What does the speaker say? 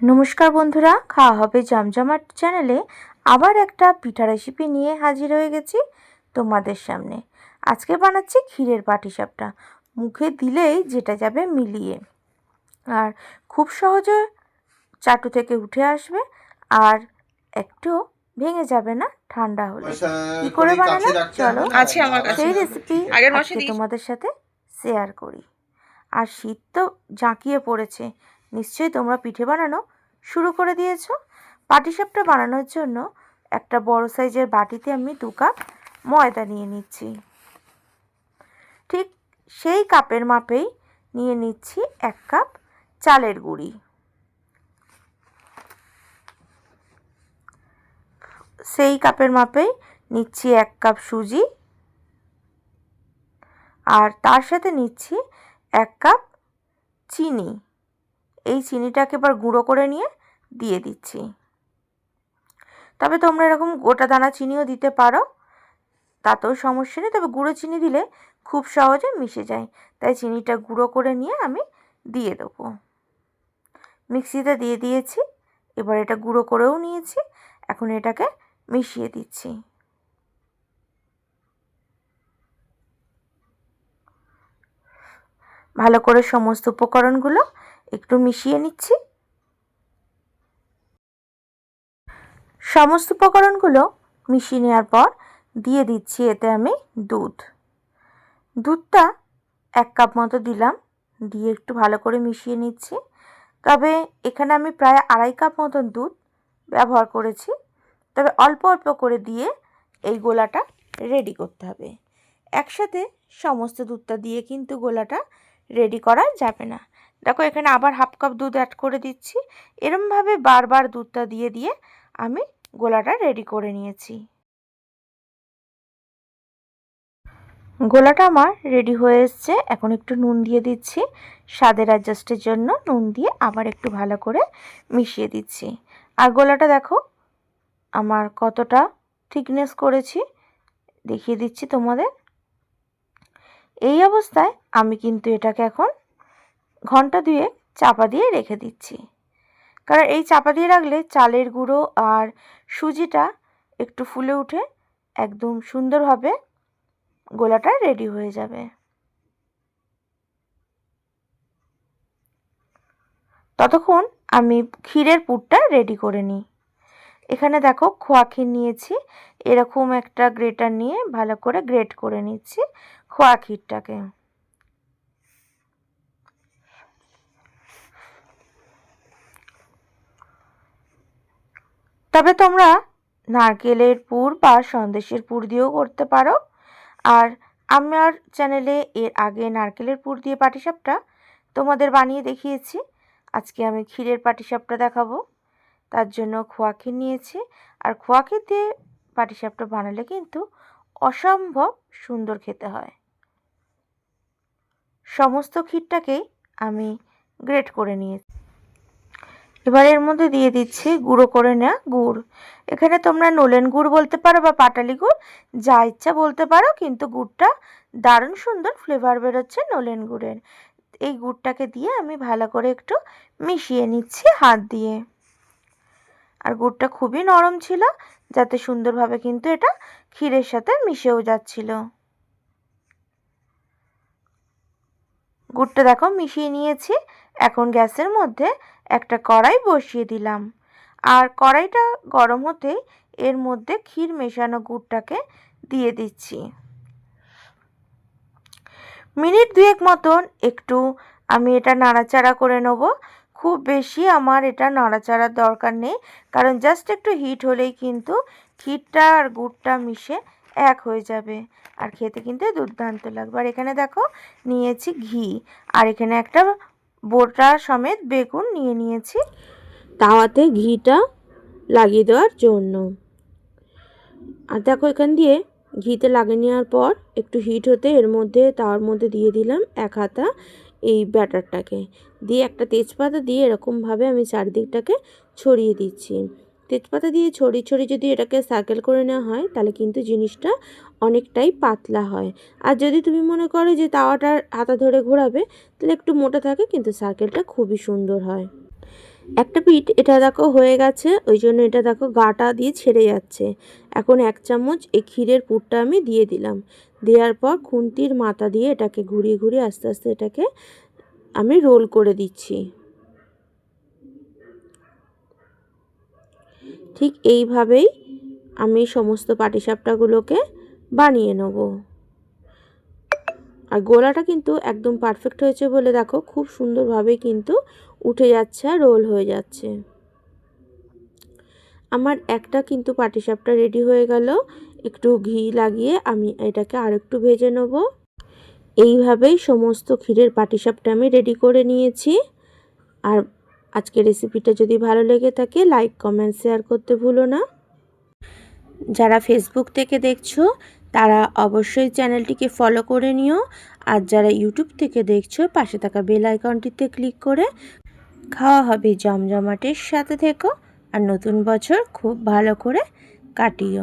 নমস্কার বন্ধুরা খাওয়া হবে জমজমাট চ্যানেলে আবার একটা পিঠা রেসিপি নিয়ে হাজির হয়ে গেছি তোমাদের সামনে। আজকে বানাচ্ছি ক্ষীরের পাটিসাপটা। মুখে দিলেই যেটা যাবে মিলিয়ে। আর খুব সহজে চাটু থেকে উঠে আসবে আর একটু ভেঙে যাবে না ঠান্ডা হলে। কি করে বানালাম চলো আছে আমার কাছে। সেই রেসিপি আগের মাসে তোমাদের সাথে শেয়ার করি। আর শীত তো জাঁকিয়ে পড়েছে। নিশ্চয়ই তোমরা পিঠে বানানো শুরু করে দিয়েছ। পাটিসাপটা বানানোর জন্য একটা বড় সাইজের বাটিতে আমি দু কাপ ময়দা নিয়ে নিচ্ছি। ঠিক সেই কাপের মাপেই নিয়ে নিচ্ছি এক কাপ চালের গুঁড়ি। সেই কাপের মাপেই নিচ্ছি এক কাপ সুজি। আর তার সাথে নিচ্ছি এক কাপ চিনি। এই চিনিটাকে এবার গুঁড়ো করে নিয়ে দিয়ে দিচ্ছি। তবে তোমরা এরকম গোটা দানা চিনিও দিতে পারো, তাতেও সমস্যা নেই। তবে গুঁড়ো চিনি দিলে খুব সহজে মিশে যায়। তাই চিনিটা গুঁড়ো করে নিয়ে আমি দিয়ে দেবো। মিক্সিতে দিয়ে দিয়েছি, এবার এটা গুঁড়ো করেও নিয়েছি, এখন এটাকে মিশিয়ে দিচ্ছি। ভালো করে সমস্ত উপকরণগুলো একটু মিশিয়ে নিচ্ছি। সমস্ত উপকরণগুলো মিশিয়ে নেওয়ার পর দিয়ে দিচ্ছি এতে আমি দুধ। দুধটা এক কাপ মতো দিলাম, দিয়ে একটু ভালো করে মিশিয়ে নিচ্ছি। তবে এখানে আমি প্রায় আড়াই কাপ মতন দুধ ব্যবহার করেছি। তবে অল্প অল্প করে দিয়ে এই গোলাটা রেডি করতে হবে। একসাথে সমস্ত দুধটা দিয়ে কিন্তু গোলাটা রেডি করা যাবে না। দেখো, এখানে আবার হাফ কাপ দুধ অ্যাড করে দিচ্ছি। এরমভাবে বারবার দুধটা দিয়ে দিয়ে আমি গোলাটা রেডি করে নিয়েছি। গোলাটা আমার রেডি হয়ে এসছে। এখন একটু নুন দিয়ে দিচ্ছি। স্বাদের অ্যাডজাস্টের জন্য নুন দিয়ে আবার একটু ভালো করে মিশিয়ে দিচ্ছি। আর গোলাটা দেখো, আমার কতটা থিকনেস করেছি। দেখিয়ে দিচ্ছি তোমাদের। এই অবস্থায় আমি কিন্তু এটাকে এখন ঘণ্টা দুয়ে চাপা দিয়ে রেখে দিচ্ছি। কারণ এই চাপা দিয়ে রাখলে চালের গুঁড়ো আর সুজিটা একটু ফুলে উঠে একদম সুন্দরভাবে গোলাটা রেডি হয়ে যাবে। ততক্ষণ আমি ক্ষীরের পুরটা রেডি করে নিই। এখানে দেখো খোয়া ক্ষীর নিয়েছি। এরকম একটা গ্রেটার নিয়ে ভালো করে গ্রেট করে নিচ্ছি খোয়া ক্ষীরটাকে। তবে তোমরা নারকেলের পুর বা সন্দেশের পুর দিয়েও করতে পারো। আর আমার চ্যানেলে এর আগে নারকেলের পুর দিয়ে পাটিসাপটা তোমাদের বানিয়ে দেখিয়েছি। আজকে আমি ক্ষীরের পাটিসাপটা দেখাবো। তার জন্য খোয়া ক্ষীর নিয়েছি। আর খোয়া ক্ষীর দিয়ে পাটিসাপটা বানালে কিন্তু অসম্ভব সুন্দর খেতে হয়। সমস্ত ক্ষীরটাকেই আমি গ্রেট করে নিয়েছি। এবার এর মধ্যে দিয়ে দিচ্ছি গুঁড়ো করে নেওয়া গুড়। এখানে তোমরা নোলেন গুড় বলতে পারো বা পাটালি গুড়, যা ইচ্ছা বলতে পারো, কিন্তু গুড়টা দারুণ সুন্দর ফ্লেভার বেরোচ্ছে নোলেন গুড়ের। এই গুড়টাকে দিয়ে আমি ভালো করে একটু মিশিয়ে নিচ্ছি হাত দিয়ে। আর গুড়টা খুবই নরম ছিল, যাতে সুন্দরভাবে কিন্তু এটা ক্ষীরের সাথে মিশেও যাচ্ছিল। গুড়টা দেখো মিশিয়ে নিয়েছি, এখন গ্যাসের মধ্যে একটা কড়াই বসিয়ে দিলাম। আর কড়াইটা গরম হতেই এর মধ্যে ক্ষীর মেশানো গুড়টাকে দিয়ে দিচ্ছি। মিনিট দুয়েক মতন একটু আমি এটা নাড়াচাড়া করে নেব। খুব বেশি আমার এটা নাড়াচাড়ার দরকার নেই, কারণ জাস্ট একটু হিট হলেই কিন্তু ক্ষীরটা আর গুড়টা মিশে এক হয়ে যাবে। আর খেতে কিন্তু দুর্দান্ত লাগবে। আর এখানে দেখো, নিয়েছি ঘি। আর এখানে একটা বোটা সমেত বেগুন নিয়ে নিয়েছি। তাওয়াতে ঘিটা লাগিয়ে দেওয়ার জন্য। আর দেখো এখান দিয়ে ঘিতে লাগিয়ে নেওয়ার পর একটু হিট হতে এর মধ্যে, তাওয়ার মধ্যে দিয়ে দিলাম এক হাতা এই ব্যাটারটাকে। দিয়ে একটা তেজপাতা দিয়ে এরকমভাবে আমি চারিদিকটাকে ছড়িয়ে দিচ্ছি। তেজপাতা দিয়ে ছড়িয়ে ছড়িয়ে যদি এটাকে সার্কেল করে নেওয়া হয়, তাহলে কিন্তু জিনিসটা অনেকটাই পাতলা হয়। আর যদি তুমি মনে করো যে তাওয়াটার হাতা ধরে ঘোরাবে, তাহলে একটু মোটা থাকে, কিন্তু সার্কেলটা খুবই সুন্দর হয়। একটা পিঠ, এটা দেখো হয়ে গেছে, ওই জন্য এটা দেখো গাটা দিয়ে ছেড়ে যাচ্ছে। এখন এক চামচ এই ক্ষীরের পুরটা আমি দিয়ে দিলাম। দেওয়ার পর খুন্তির মাথা দিয়ে এটাকে ঘুরিয়ে ঘুরিয়ে আস্তে আস্তে এটাকে আমি রোল করে দিচ্ছি। ঠিক এইভাবেই আমি সমস্ত পাটিসাপটাগুলোকে বানিয়ে নেব। আর গোলাটা কিন্তু একদম পারফেক্ট হয়েছে বলে দেখো, খুব সুন্দরভাবে কিন্তু উঠে যাচ্ছে আর রোল হয়ে যাচ্ছে। আমার একটা কিন্তু পাটিসাপটা রেডি হয়ে গেল, একটু ঘি লাগিয়ে আমি এটাকে আর একটু ভেজে নেব। এইভাবেই সমস্ত ক্ষীরের পাটিসাপটা আমি রেডি করে নিয়েছি। আর আজকের রেসিপিটা যদি ভালো লেগে থাকে লাইক কমেন্ট শেয়ার করতে ভুলো না। যারা ফেসবুক থেকে দেখছ তারা অবশ্যই চ্যানেলটিকে ফলো করে নিও। আর যারা ইউটিউব থেকে দেখছ, পাশে থাকা বেল আইকনটিতে ক্লিক করে খাওয়া হবে জমজমাটের সাথে থেকো। আর নতুন বছর খুব ভালো করে কাটিও।